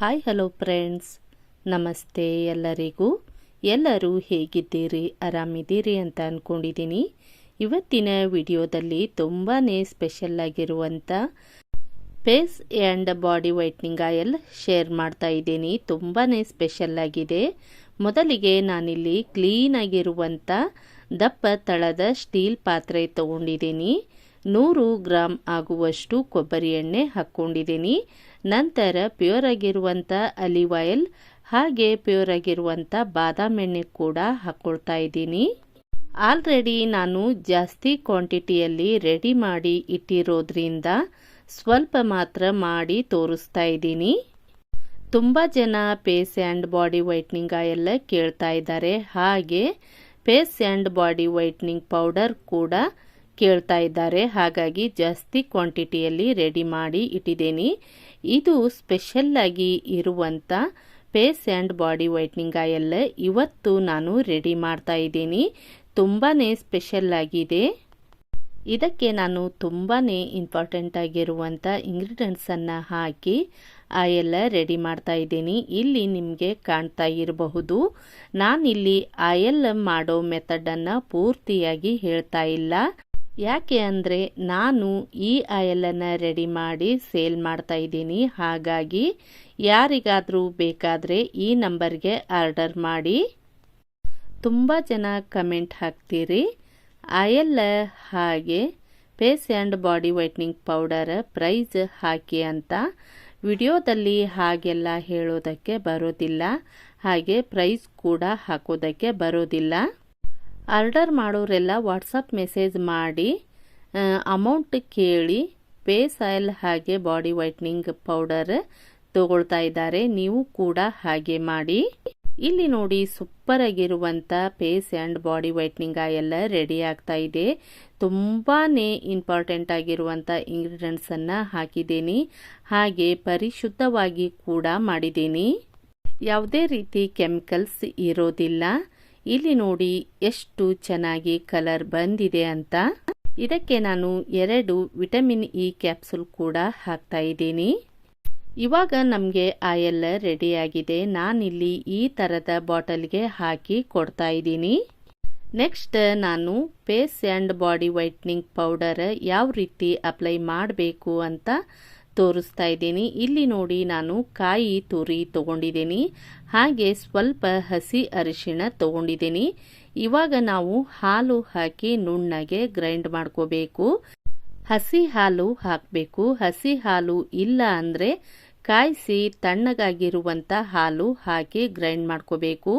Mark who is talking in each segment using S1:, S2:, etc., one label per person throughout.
S1: Hi hello friends ನಮಸ್ತೆ ಎಲ್ಲರಿಗೂ. ಎಲ್ಲರೂ ಹೇಗಿದ್ದೀರಿ? ಆರಾಮಿದ್ದೀರಿ ಅಂತ ಅಂದ್ಕೊಂಡಿದ್ದೀನಿ ಇವತ್ತಿನ ವಿಡಿಯೋದಲ್ಲಿ ತುಂಬಾ ಸ್ಪೆಷಲ್ ಆಗಿರುವಂಥ face and body whitening oil share ಮಾಡ್ತಾ ಇದ್ದೀನಿ. ತುಂಬಾ ಸ್ಪೆಷಲ್ ಆಗಿದೆ. ಮೊದಲಿಗೆ ನಾನಿಲ್ಲಿ ಕ್ಲೀನಾಗಿರುವಂಥ ದಪ್ಪ ತಳದ ಸ್ಟೀಲ್ ಪಾತ್ರೆ ತಗೊಂಡಿದ್ದೀನಿ. ನೂರು ಗ್ರಾಮ್ ಆಗುವಷ್ಟು ಕೊಬ್ಬರಿ ಎಣ್ಣೆ ಹಾಕ್ಕೊಂಡಿದ್ದೀನಿ ನಂತರ ಪ್ಯೂರ್ ಆಗಿರುವಂಥ ಅಲಿವ್ ಆಯಿಲ್, ಹಾಗೆ ಪ್ಯೂರ್ ಆಗಿರುವಂಥ ಬಾದಾಮ್ ಎಣ್ಣೆ ಕೂಡ ಹಾಕ್ಕೊಳ್ತಾ ಇದ್ದೀನಿ. ಆಲ್ರೆಡಿ ನಾನು ಜಾಸ್ತಿ ಕ್ವಾಂಟಿಟಿಯಲ್ಲಿ ರೆಡಿ ಮಾಡಿ ಇಟ್ಟಿರೋದ್ರಿಂದ ಸ್ವಲ್ಪ ಮಾತ್ರ ಮಾಡಿ ತೋರಿಸ್ತಾ ಇದ್ದೀನಿ. ತುಂಬ ಜನ face and body whitening oil ಕೇಳ್ತಾ ಇದ್ದಾರೆ. ಹಾಗೆ face and body whitening powder ಕೂಡ ಕೇಳ್ತಾ ಇದ್ದಾರೆ. ಹಾಗಾಗಿ ಜಾಸ್ತಿ ಕ್ವಾಂಟಿಟಿಯಲ್ಲಿ ರೆಡಿ ಮಾಡಿ ಇಟ್ಟಿದ್ದೀನಿ. ಇದು ಸ್ಪೆಷಲ್ಲಾಗಿ ಇರುವಂಥ face and body whitening oil ಇವತ್ತು ನಾನು ರೆಡಿ ಮಾಡ್ತಾ ಇದ್ದೀನಿ. ತುಂಬಾ ಸ್ಪೆಷಲ್ ಆಗಿದೆ. ಇದಕ್ಕೆ ನಾನು ತುಂಬಾ ಇಂಪಾರ್ಟೆಂಟ್ ಆಗಿರುವಂಥ ಇಂಗ್ರೀಡಿಯೆಂಟ್ಸನ್ನು ಹಾಕಿ ಆಯೆಲ್ಲ ರೆಡಿ ಮಾಡ್ತಾ ಇದ್ದೀನಿ. ಇಲ್ಲಿ ನಿಮಗೆ ಕಾಣ್ತಾ ಇರಬಹುದು. ನಾನಿಲ್ಲಿ ಆಯಲ್ ಮಾಡೋ ಮೆಥಡನ್ನು ಪೂರ್ತಿಯಾಗಿ ಹೇಳ್ತಾ ಇಲ್ಲ. ಯಾಕೆ ಅಂದರೆ ನಾನು ಈ ಆಯಲನ್ನು ರೆಡಿ ಮಾಡಿ ಸೇಲ್ ಮಾಡ್ತಾ ಇದ್ದೀನಿ. ಹಾಗಾಗಿ ಯಾರಿಗಾದರೂ ಬೇಕಾದರೆ ಈ ನಂಬರ್ಗೆ ಆರ್ಡರ್ ಮಾಡಿ. ತುಂಬ ಜನ ಕಮೆಂಟ್ ಹಾಕ್ತೀರಿ. ಆಯಲ್ ಹಾಗೆ face and body whitening powder price ಹಾಕಿ ಅಂತ ವಿಡಿಯೋದಲ್ಲಿ ಹಾಗೆಲ್ಲ ಹೇಳೋದಕ್ಕೆ ಬರೋದಿಲ್ಲ. ಹಾಗೆ ಪ್ರೈಸ್ ಕೂಡ ಹಾಕೋದಕ್ಕೆ ಬರೋದಿಲ್ಲ. ಆರ್ಡರ್ ಮಾಡೋರೆಲ್ಲ ವಾಟ್ಸಪ್ ಮೆಸೇಜ್ ಮಾಡಿ ಅಮೌಂಟ್ ಕೇಳಿ ಫೇಸ್ ಆಯಿಲ್ ಹಾಗೆ ಬಾಡಿ ವೈಟ್ನಿಂಗ್ ಪೌಡರ್ ತಗೊಳ್ತಾ ಇದ್ದಾರೆ. ನೀವು ಕೂಡ ಹಾಗೆ ಮಾಡಿ. ಇಲ್ಲಿ ನೋಡಿ ಸೂಪರ್ ಆಗಿರುವಂಥ ಫೇಸ್ ಆ್ಯಂಡ್ ಬಾಡಿ ವೈಟ್ನಿಂಗ್ ಆಯೆಲ್ಲ ರೆಡಿ ಆಗ್ತಾ ಇದೆ. ತುಂಬಾ ಇಂಪಾರ್ಟೆಂಟ್ ಆಗಿರುವಂಥ ಇಂಗ್ರೀಡಿಯೆಂಟ್ಸನ್ನು ಹಾಕಿದ್ದೀನಿ. ಹಾಗೆ ಪರಿಶುದ್ಧವಾಗಿ ಕೂಡ ಮಾಡಿದ್ದೀನಿ. ಯಾವುದೇ ರೀತಿ ಕೆಮಿಕಲ್ಸ್ ಇರೋದಿಲ್ಲ. ಇಲ್ಲಿ ನೋಡಿ ಎಷ್ಟು ಚೆನ್ನಾಗಿ ಕಲರ್ ಬಂದಿದೆ ಅಂತ. ಇದಕ್ಕೆ ನಾನು ಎರಡು ವಿಟಮಿನ್ ಇ ಕ್ಯಾಪ್ಸುಲ್ ಕೂಡ ಹಾಕ್ತಾ ಇದ್ದೀನಿ. ಇವಾಗ ನಮಗೆ ಆಯಲ್ ರೆಡಿಯಾಗಿದೆ ನಾನಿಲ್ಲಿ ಈ ಥರದ ಬಾಟಲ್ಗೆ ಹಾಕಿ ಕೊಡ್ತಾ ಇದ್ದೀನಿ. ನೆಕ್ಸ್ಟ್ ನಾನು face and body whitening powder ಯಾವ ರೀತಿ ಅಪ್ಲೈ ಮಾಡಬೇಕು ಅಂತ ತೋರಿಸ್ತಾ ಇದ್ದೀನಿ. ಇಲ್ಲಿ ನೋಡಿ ನಾನು ಕಾಯಿ ತುರಿ ತಗೊಂಡಿದ್ದೀನಿ. ಹಾಗೆ ಸ್ವಲ್ಪ ಹಸಿ ಅರಿಶಿಣ ತಗೊಂಡಿದ್ದೀನಿ. ಇವಾಗ ನಾವು ಹಾಲು ಹಾಕಿ ನುಣ್ಣಗೆ ಗ್ರೈಂಡ್ ಮಾಡ್ಕೋಬೇಕು. ಹಸಿ ಹಾಲು ಹಾಕಬೇಕು. ಹಸಿ ಹಾಲು ಇಲ್ಲ ಅಂದರೆ ಕಾಯಿಸಿ ತಣ್ಣಗಾಗಿರುವಂಥ ಹಾಲು ಹಾಕಿ ಗ್ರೈಂಡ್ ಮಾಡ್ಕೋಬೇಕು.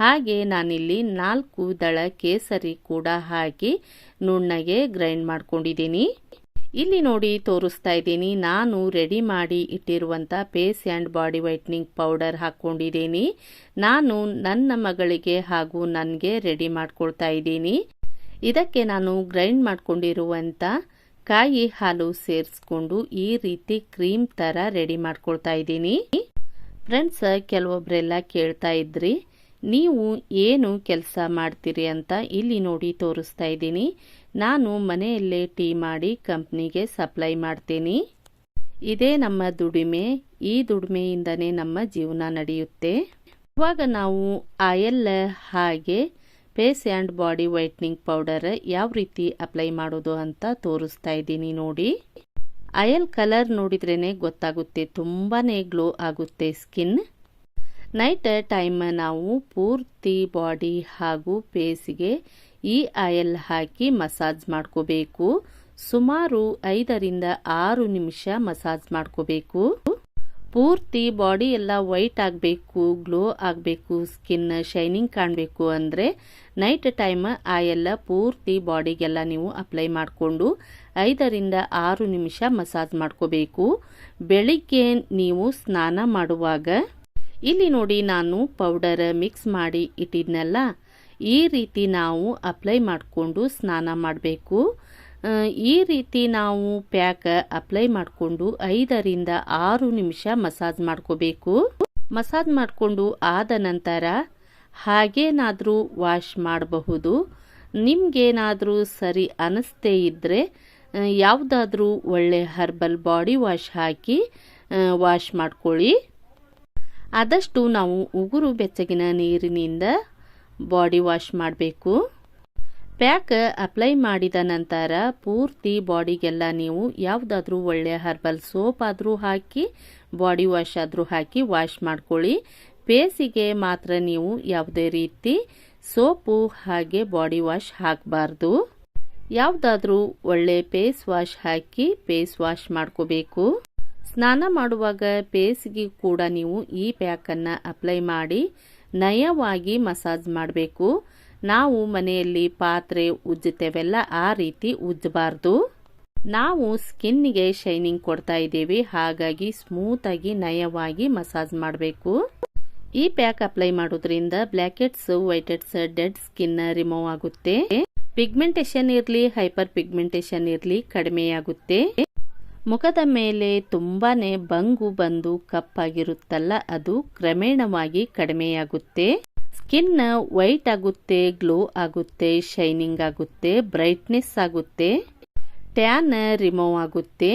S1: ಹಾಗೆ ನಾನಿಲ್ಲಿ ನಾಲ್ಕು ದಳ ಕೇಸರಿ ಕೂಡ ಹಾಕಿ ನುಣ್ಣಗೆ ಗ್ರೈಂಡ್ ಮಾಡ್ಕೊಂಡಿದ್ದೀನಿ. ಇಲ್ಲಿ ನೋಡಿ ತೋರಿಸ್ತಾ ಇದ್ದೀನಿ. ನಾನು ರೆಡಿ ಮಾಡಿ ಇಟ್ಟಿರುವಂಥ face and body whitening powder ಹಾಕ್ಕೊಂಡಿದ್ದೀನಿ ನಾನು ನನ್ನ ಮಗಳಿಗೆ ಹಾಗೂ ನನಗೆ ರೆಡಿ ಮಾಡ್ಕೊಳ್ತಾ ಇದ್ದೀನಿ. ಇದಕ್ಕೆ ನಾನು ಗ್ರೈಂಡ್ ಮಾಡ್ಕೊಂಡಿರುವಂಥ ಕಾಯಿ ಹಾಲು ಸೇರಿಸ್ಕೊಂಡು ಈ ರೀತಿ ಕ್ರೀಮ್ ಥರ ರೆಡಿ ಮಾಡ್ಕೊಳ್ತಾ ಇದ್ದೀನಿ. ಫ್ರೆಂಡ್ಸ್ ಕೆಲವೊಬ್ಬರೆಲ್ಲ ಕೇಳ್ತಾ ಇದ್ರಿ ನೀವು ಏನು ಕೆಲಸ ಮಾಡ್ತೀರಿ ಅಂತ ಇಲ್ಲಿ ನೋಡಿ ತೋರಿಸ್ತಾ ಇದ್ದೀನಿ. ನಾನು ಮನೆಯಲ್ಲೇ ಟೀ ಮಾಡಿ ಕಂಪ್ನಿಗೆ ಸಪ್ಲೈ ಮಾಡ್ತೀನಿ. ಇದೇ ನಮ್ಮ ದುಡಿಮೆ. ಈ ದುಡಿಮೆಯಿಂದನೇ ನಮ್ಮ ಜೀವನ ನಡೆಯುತ್ತೆ. ಇವಾಗ ನಾವು ಆಯಲ್ ಹಾಗೆ face and body whitening powder ಯಾವ ರೀತಿ ಅಪ್ಲೈ ಮಾಡೋದು ಅಂತ ತೋರಿಸ್ತಾ ಇದ್ದೀನಿ ನೋಡಿ. ಆಯಲ್ ಕಲರ್ ನೋಡಿದ್ರೇ ಗೊತ್ತಾಗುತ್ತೆ. ತುಂಬಾ ಗ್ಲೋ ಆಗುತ್ತೆ ಸ್ಕಿನ್. ನೈಟ್ ಟೈಮ್ ನಾವು ಪೂರ್ತಿ ಬಾಡಿ ಹಾಗೂ ಪೇಸಿಗೆ ಈ ಆಯಲ್ ಹಾಕಿ ಮಸಾಜ್ ಮಾಡ್ಕೋಬೇಕು. ಸುಮಾರು ಐದರಿಂದ ಆರು ನಿಮಿಷ ಮಸಾಜ್ ಮಾಡ್ಕೋಬೇಕು. ಪೂರ್ತಿ ಬಾಡಿ ಎಲ್ಲ ವೈಟ್ ಆಗಬೇಕು, ಗ್ಲೋ ಆಗಬೇಕು, ಸ್ಕಿನ್ ಶೈನಿಂಗ್ ಕಾಣಬೇಕು ಅಂದರೆ ನೈಟ್ ಟೈಮ್ ಆಯೆಲ್ಲ ಪೂರ್ತಿ ಬಾಡಿಗೆಲ್ಲ ನೀವು ಅಪ್ಲೈ ಮಾಡಿಕೊಂಡು ಐದರಿಂದ ಆರು ನಿಮಿಷ ಮಸಾಜ್ ಮಾಡ್ಕೋಬೇಕು. ಬೆಳಿಗ್ಗೆ ನೀವು ಸ್ನಾನ ಮಾಡುವಾಗ ಇಲ್ಲಿ ನೋಡಿ ನಾನು ಪೌಡರ್ ಮಿಕ್ಸ್ ಮಾಡಿ ಇಟ್ಟಿದ್ನಲ್ಲ, ಈ ರೀತಿ ನಾವು ಅಪ್ಲೈ ಮಾಡಿಕೊಂಡು ಸ್ನಾನ ಮಾಡಬೇಕು. ಈ ರೀತಿ ನಾವು ಪ್ಯಾಕ್ ಅಪ್ಲೈ ಮಾಡಿಕೊಂಡು ಐದರಿಂದ ಆರು ನಿಮಿಷ ಮಸಾಜ್ ಮಾಡ್ಕೋಬೇಕು. ಮಸಾಜ್ ಮಾಡಿಕೊಂಡು ಆದ ನಂತರ ಹಾಗೇನಾದರೂ ವಾಶ್ ಮಾಡಬಹುದು. ನಿಮಗೇನಾದರೂ ಸರಿ ಅನಿಸ್ತೇ ಇದ್ದರೆ ಯಾವುದಾದ್ರೂ ಒಳ್ಳೆ ಹರ್ಬಲ್ ಬಾಡಿ ವಾಶ್ ಹಾಕಿ ವಾಶ್ ಮಾಡ್ಕೊಳ್ಳಿ. ಆದಷ್ಟು ನಾವು ಉಗುರು ಬೆಚ್ಚಗಿನ ನೀರಿನಿಂದ ಬಾಡಿ ವಾಶ್ ಮಾಡಬೇಕು. ಪ್ಯಾಕ್ ಅಪ್ಲೈ ಮಾಡಿದ ನಂತರ ಪೂರ್ತಿ ಬಾಡಿಗೆಲ್ಲ ನೀವು ಯಾವುದಾದ್ರೂ ಒಳ್ಳೆಯ ಹರ್ಬಲ್ ಸೋಪ್ ಆದರೂ ಹಾಕಿ, ಬಾಡಿ ವಾಶ್ ಆದರೂ ಹಾಕಿ ವಾಶ್ ಮಾಡ್ಕೊಳ್ಳಿ. ಫೇಸಿಗೆ ಮಾತ್ರ ನೀವು ಯಾವುದೇ ರೀತಿ ಸೋಪು ಹಾಗೆ ಬಾಡಿ ವಾಶ್ ಹಾಕಬಾರ್ದು. ಯಾವುದಾದ್ರೂ ಒಳ್ಳೆ ಫೇಸ್ ವಾಶ್ ಹಾಕಿ ಫೇಸ್ ವಾಶ್ ಮಾಡ್ಕೋಬೇಕು. ಸ್ನಾನ ಮಾಡುವಾಗ ಬೇಸಿಗೆ ಕೂಡ ನೀವು ಈ ಪ್ಯಾಕನ್ನು ಅಪ್ಲೈ ಮಾಡಿ ನಯವಾಗಿ ಮಸಾಜ್ ಮಾಡಬೇಕು. ನಾವು ಮನೆಯಲ್ಲಿ ಪಾತ್ರೆ ಉಜ್ಜುತ್ತೇವೆಲ್ಲ ಆ ರೀತಿ ಉಜ್ಜಬಾರ್ದು. ನಾವು ಸ್ಕಿನ್ನಿಗೆ ಶೈನಿಂಗ್ ಕೊಡ್ತಾ ಇದ್ದೀವಿ, ಹಾಗಾಗಿ ಸ್ಮೂತಾಗಿ ನಯವಾಗಿ ಮಸಾಜ್ ಮಾಡಬೇಕು. ಈ ಪ್ಯಾಕ್ ಅಪ್ಲೈ ಮಾಡೋದ್ರಿಂದ blackheads, whiteheads, dead skin remove ಆಗುತ್ತೆ. ಪಿಗ್ಮೆಂಟೇಷನ್ ಇರಲಿ, ಹೈಪರ್ ಪಿಗ್ಮೆಂಟೇಷನ್ ಇರಲಿ ಕಡಿಮೆಯಾಗುತ್ತೆ. ಮುಖದ ಮೇಲೆ ತುಂಬಾನೇ ಬಂಗು ಬಂದು ಕಪ್ಪಾಗಿರುತ್ತಲ್ಲ, ಅದು ಕ್ರಮೇಣವಾಗಿ ಕಡಿಮೆಯಾಗುತ್ತೆ. ಸ್ಕಿನ್ ವೈಟ್ ಆಗುತ್ತೆ, ಗ್ಲೋ ಆಗುತ್ತೆ, ಶೈನಿಂಗ್ ಆಗುತ್ತೆ, ಬ್ರೈಟ್ನೆಸ್ ಆಗುತ್ತೆ, ಟ್ಯಾನ್ ರಿಮೂವ್ ಆಗುತ್ತೆ.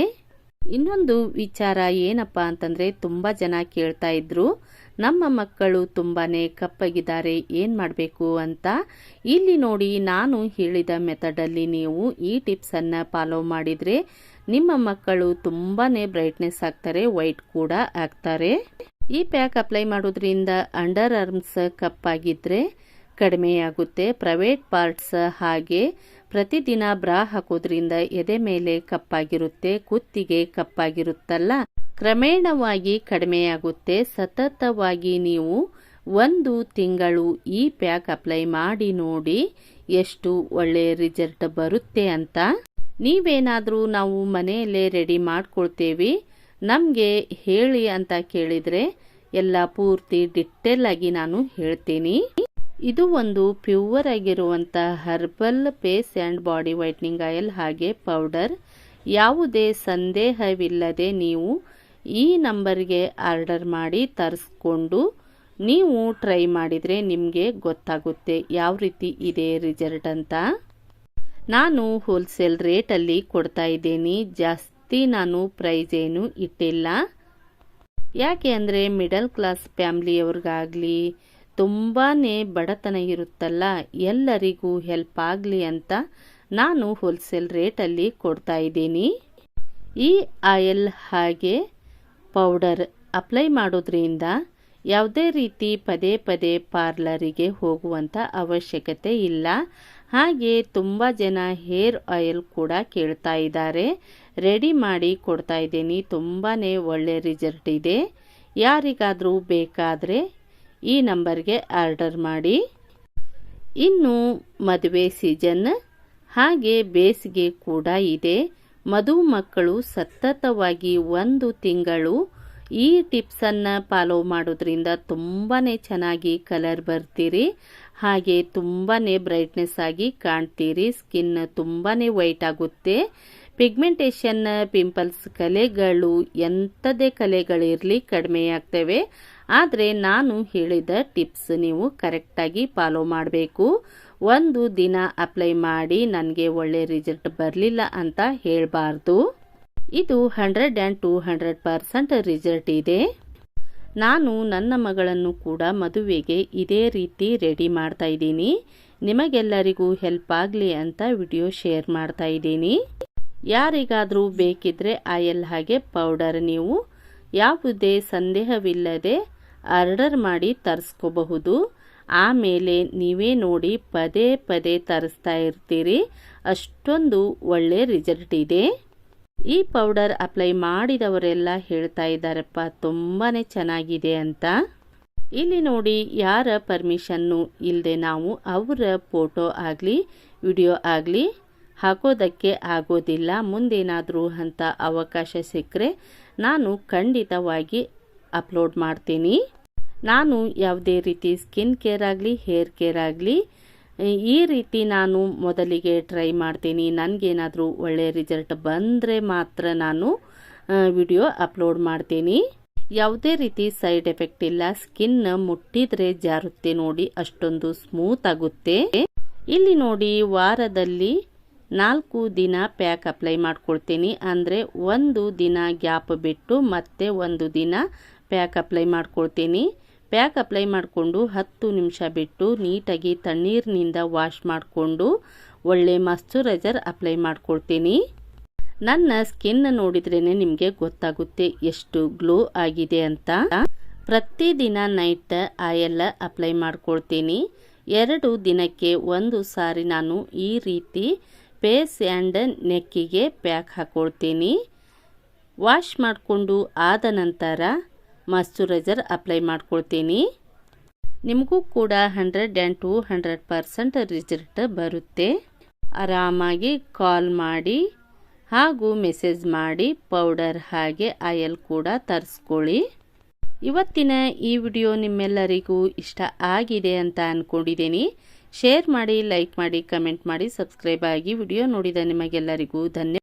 S1: ಇನ್ನೊಂದು ವಿಚಾರ ಏನಪ್ಪ ಅಂತಂದ್ರೆ, ತುಂಬಾ ಜನ ಕೇಳ್ತಾ ಇದ್ರು, ನಮ್ಮ ಮಕ್ಕಳು ತುಂಬಾ ಕಪ್ಪಾಗಿದ್ದಾರೆ, ಏನು ಮಾಡಬೇಕು ಅಂತ. ಇಲ್ಲಿ ನೋಡಿ ನಾನು ಹೇಳಿದ ಮೆಥಡಲ್ಲಿ ನೀವು ಈ ಟಿಪ್ಸನ್ನು ಫಾಲೋ ಮಾಡಿದರೆ ನಿಮ್ಮ ಮಕ್ಕಳು ತುಂಬಾನೇ ಬ್ರೈಟ್ನೆಸ್ ಆಗ್ತಾರೆ ವೈಟ್ ಕೂಡ ಆಗ್ತಾರೆ. ಈ ಪ್ಯಾಕ್ ಅಪ್ಲೈ ಮಾಡೋದ್ರಿಂದ ಅಂಡರ್ ಆರ್ಮ್ಸ್ ಕಪ್ಪಾಗಿದ್ರೆ ಕಡಿಮೆಯಾಗುತ್ತೆ ಪ್ರೈವೇಟ್ ಪಾರ್ಟ್ಸ್ ಹಾಗೆ ಪ್ರತಿದಿನ ಬ್ರಾ ಹಾಕೋದ್ರಿಂದ ಎದೆ ಮೇಲೆ ಕಪ್ಪಾಗಿರುತ್ತೆ ಕುತ್ತಿಗೆ ಕಪ್ಪಾಗಿರುತ್ತಲ್ಲ ಕ್ರಮೇಣವಾಗಿ ಕಡಿಮೆಯಾಗುತ್ತೆ ಸತತವಾಗಿ ನೀವು ಒಂದು ತಿಂಗಳು ಈ ಪ್ಯಾಕ್ ಅಪ್ಲೈ ಮಾಡಿ ನೋಡಿ ಎಷ್ಟು ಒಳ್ಳೆಯ ರಿಸಲ್ಟ್ ಬರುತ್ತೆ ಅಂತ. ನೀವೇನಾದರೂ ನಾವು ಮನೆಯಲ್ಲೇ ರೆಡಿ ಮಾಡ್ಕೊಳ್ತೇವೆ. ನಮಗೆ ಹೇಳಿ ಅಂತ ಕೇಳಿದರೆ ಎಲ್ಲ ಪೂರ್ತಿ ಡಿಟೇಲ್ ಆಗಿ ನಾನು ಹೇಳ್ತೀನಿ. ಇದು ಒಂದು ಪ್ಯೂವರ್ ಆಗಿರುವಂಥ herbal face and body whitening oil ಹಾಗೆ ಪೌಡರ್. ಯಾವುದೇ ಸಂದೇಹವಿಲ್ಲದೆ ನೀವು ಈ ನಂಬರ್ಗೆ ಆರ್ಡರ್ ಮಾಡಿ ತರಿಸ್ಕೊಂಡು ನೀವು ಟ್ರೈ ಮಾಡಿದರೆ ನಿಮಗೆ ಗೊತ್ತಾಗುತ್ತೆ ಯಾವ ರೀತಿ ಇದೆ ರಿಸಲ್ಟ್ ಅಂತ. ನಾನು ಹೋಲ್ಸೇಲ್ ರೇಟಲ್ಲಿ ಕೊಡ್ತಾ ಇದ್ದೀನಿ. ಜಾಸ್ತಿ ನಾನು ಪ್ರೈಸ್ ಏನು ಇಟ್ಟಿಲ್ಲ. ಯಾಕೆ ಅಂದರೆ ಮಿಡಲ್ ಕ್ಲಾಸ್ ಫ್ಯಾಮ್ಲಿಯವ್ರಿಗಾಗಲಿ ತುಂಬಾ ಬಡತನ ಇರುತ್ತಲ್ಲ, ಎಲ್ಲರಿಗೂ ಹೆಲ್ಪ್ ಆಗಲಿ ಅಂತ ನಾನು ಹೋಲ್ಸೇಲ್ ರೇಟಲ್ಲಿ ಕೊಡ್ತಾ ಇದ್ದೀನಿ. ಈ ಆಯಿಲ್ ಹಾಗೆ ಪೌಡರ್ ಅಪ್ಲೈ ಮಾಡೋದ್ರಿಂದ ಯಾವುದೇ ರೀತಿ ಪದೇ ಪದೇ ಪಾರ್ಲರಿಗೆ ಹೋಗುವಂಥ ಅವಶ್ಯಕತೆ ಇಲ್ಲ. ಹಾಗೆ ತುಂಬ ಜನ ಹೇರ್ ಆಯಿಲ್ ಕೂಡ ಕೇಳ್ತಾ ಇದ್ದಾರೆ. ರೆಡಿ ಮಾಡಿ ಕೊಡ್ತಾ ಇದ್ದೀನಿ. ತುಂಬಾ ಒಳ್ಳೆ ರಿಸಲ್ಟ್ ಇದೆ. ಯಾರಿಗಾದರೂ ಬೇಕಾದರೆ ಈ ನಂಬರ್ಗೆ ಆರ್ಡರ್ ಮಾಡಿ. ಇನ್ನು ಮದುವೆ ಸೀಸನ್. ಹಾಗೆ ಬೇಸಿಗೆ ಕೂಡ ಇದೆ. ಮಧುಮಕ್ಕಳು ಸತತವಾಗಿ ಒಂದು ತಿಂಗಳು ಈ ಟಿಪ್ಸನ್ನು ಫಾಲೋ ಮಾಡೋದ್ರಿಂದ ತುಂಬಾ ಚೆನ್ನಾಗಿ ಕಲರ್ ಬರ್ತೀರಿ. ಹಾಗೆ ತುಂಬಾ ಬ್ರೈಟ್ನೆಸ್ ಆಗಿ ಕಾಣ್ತೀರಿ. ಸ್ಕಿನ್ ತುಂಬಾ ವೈಟ್ ಆಗುತ್ತೆ. ಪಿಗ್ಮೆಂಟೇಷನ್ ಪಿಂಪಲ್ಸ್ ಕಲೆಗಳು ಎಂಥದೇ ಕಲೆಗಳಿರಲಿ ಕಡಿಮೆಯಾಗ್ತವೆ ಆದರೆ ನಾನು ಹೇಳಿದ ಟಿಪ್ಸ್ ನೀವು ಕರೆಕ್ಟಾಗಿ ಫಾಲೋ ಮಾಡಬೇಕು. ಒಂದು ದಿನ ಅಪ್ಲೈ ಮಾಡಿ ನನಗೆ ಒಳ್ಳೆ ರಿಸಲ್ಟ್ ಬರಲಿಲ್ಲ ಅಂತ ಹೇಳಬಾರ್ದು. ಇದು hundred and two hundred percent result ಇದೆ. ನಾನು ನನ್ನ ಮಗಳನ್ನು ಕೂಡ ಮದುವೆಗೆ ಇದೇ ರೀತಿ ರೆಡಿ ಮಾಡ್ತಾ ಇದ್ದೀನಿ. ನಿಮಗೆಲ್ಲರಿಗೂ ಹೆಲ್ಪ್ ಆಗಲಿ ಅಂತ ವಿಡಿಯೋ ಶೇರ್ ಮಾಡ್ತಾ ಇದ್ದೀನಿ. ಯಾರಿಗಾದರೂ ಬೇಕಿದ್ರೆ ಆಯಲ್ ಹಾಗೆ ಪೌಡರ್ ನೀವು ಯಾವುದೇ ಸಂದೇಹವಿಲ್ಲದೆ ಆರ್ಡರ್ ಮಾಡಿ ತರಿಸ್ಕೋಬಹುದು. ಆಮೇಲೆ ನೀವೇ ನೋಡಿ ಪದೇ ಪದೇ ತರಿಸ್ತಾ ಇರ್ತೀರಿ. ಅಷ್ಟೊಂದು ಒಳ್ಳೆ ರಿಸಲ್ಟ್ ಇದೆ. ಈ ಪೌಡರ್ ಅಪ್ಲೈ ಮಾಡಿದವರೆಲ್ಲ ಹೇಳ್ತಾ ಇದ್ದಾರಪ್ಪ ತುಂಬಾ ಚೆನ್ನಾಗಿದೆ ಅಂತ. ಇಲ್ಲಿ ನೋಡಿ, ಯಾರ ಪರ್ಮಿಷನ್ನು ಇಲ್ಲದೆ ನಾವು ಅವರ ಫೋಟೋ ಆಗಲಿ, ವಿಡಿಯೋ ಆಗಲಿ ಹಾಕೋದಕ್ಕೆ ಆಗೋದಿಲ್ಲ. ಮುಂದೇನಾದರೂ ಅಂತ ಅವಕಾಶ ಸಿಕ್ಕರೆ ನಾನು ಖಂಡಿತವಾಗಿ ಅಪ್ಲೋಡ್ ಮಾಡ್ತೀನಿ. ನಾನು ಯಾವುದೇ ರೀತಿ ಸ್ಕಿನ್ ಕೇರ್ ಆಗಲಿ, ಹೇರ್ ಕೇರ್ ಆಗಲಿ ಈ ರೀತಿ ನಾನು ಮೊದಲಿಗೆ ಟ್ರೈ ಮಾಡ್ತೀನಿ. ನನಗೇನಾದರೂ ಒಳ್ಳೆಯ ರಿಸಲ್ಟ್ ಬಂದರೆ ಮಾತ್ರ ನಾನು ವಿಡಿಯೋ ಅಪ್ಲೋಡ್ ಮಾಡ್ತೀನಿ. ಯಾವುದೇ ರೀತಿ ಸೈಡ್ ಎಫೆಕ್ಟ್ ಇಲ್ಲ. ಸ್ಕಿನ್ ಮುಟ್ಟಿದ್ರೆ ಜಾರುತ್ತೆ ನೋಡಿ, ಅಷ್ಟೊಂದು ಸ್ಮೂತ್ ಆಗುತ್ತೆ. ಇಲ್ಲಿ ನೋಡಿ, ವಾರದಲ್ಲಿ ನಾಲ್ಕು ದಿನ ಪ್ಯಾಕ್ ಅಪ್ಲೈ ಮಾಡ್ಕೊಳ್ತೀನಿ. ಅಂದರೆ ಒಂದು ದಿನ ಗ್ಯಾಪ್ ಬಿಟ್ಟು ಮತ್ತೆ ಒಂದು ದಿನ ಪ್ಯಾಕ್ ಅಪ್ಲೈ ಮಾಡ್ಕೊಳ್ತೀನಿ. ಪ್ಯಾಕ್ ಅಪ್ಲೈ ಮಾಡಿಕೊಂಡು ಹತ್ತು ನಿಮಿಷ ಬಿಟ್ಟು ನೀಟಾಗಿ ತಣ್ಣೀರಿನಿಂದ ವಾಶ್ ಮಾಡಿಕೊಂಡು ಒಳ್ಳೆ ಮಾಯ್ಶ್ಚರೈಸರ್ ಅಪ್ಲೈ ಮಾಡ್ಕೊಳ್ತೀನಿ ನನ್ನ ಸ್ಕಿನ್ ನೋಡಿದ್ರೇ ನಿಮಗೆ ಗೊತ್ತಾಗುತ್ತೆ ಎಷ್ಟು ಗ್ಲೋ ಆಗಿದೆ ಅಂತ. ಪ್ರತಿದಿನ ನೈಟ್ ಆಯಲ್ ಅಪ್ಲೈ ಮಾಡ್ಕೊಳ್ತೀನಿ ಎರಡು ದಿನಕ್ಕೆ ಒಂದು ಸಾರಿ ನಾನು ಈ ರೀತಿ ಫೇಸ್ ಆ್ಯಂಡ್ ನೆಕ್ಕಿಗೆ ಪ್ಯಾಕ್ ಹಾಕ್ಕೊಳ್ತೀನಿ ವಾಶ್ ಮಾಡಿಕೊಂಡು ಆದ ನಂತರ ಮಾಯ್ಶ್ಚರೈಸರ್ ಅಪ್ಲೈ ಮಾಡ್ಕೊಳ್ತೀನಿ. ನಿಮಗೂ ಕೂಡ hundred and two hundred percent result ಬರುತ್ತೆ. ಆರಾಮಾಗಿ ಕಾಲ್ ಮಾಡಿ ಹಾಗೂ ಮೆಸೇಜ್ ಮಾಡಿ ಪೌಡರ್ ಹಾಗೆ ಆಯಲ್ ಕೂಡ ತರಿಸ್ಕೊಳ್ಳಿ. ಇವತ್ತಿನ ಈ ವಿಡಿಯೋ ನಿಮ್ಮೆಲ್ಲರಿಗೂ ಇಷ್ಟ ಆಗಿದೆ ಅಂತ ಅಂದ್ಕೊಂಡಿದ್ದೀನಿ ಶೇರ್ ಮಾಡಿ, ಲೈಕ್ ಮಾಡಿ, ಕಮೆಂಟ್ ಮಾಡಿ, ಸಬ್ಸ್ಕ್ರೈಬ್ ಆಗಿ ವಿಡಿಯೋ ನೋಡಿದ ನಿಮಗೆಲ್ಲರಿಗೂ ಧನ್ಯ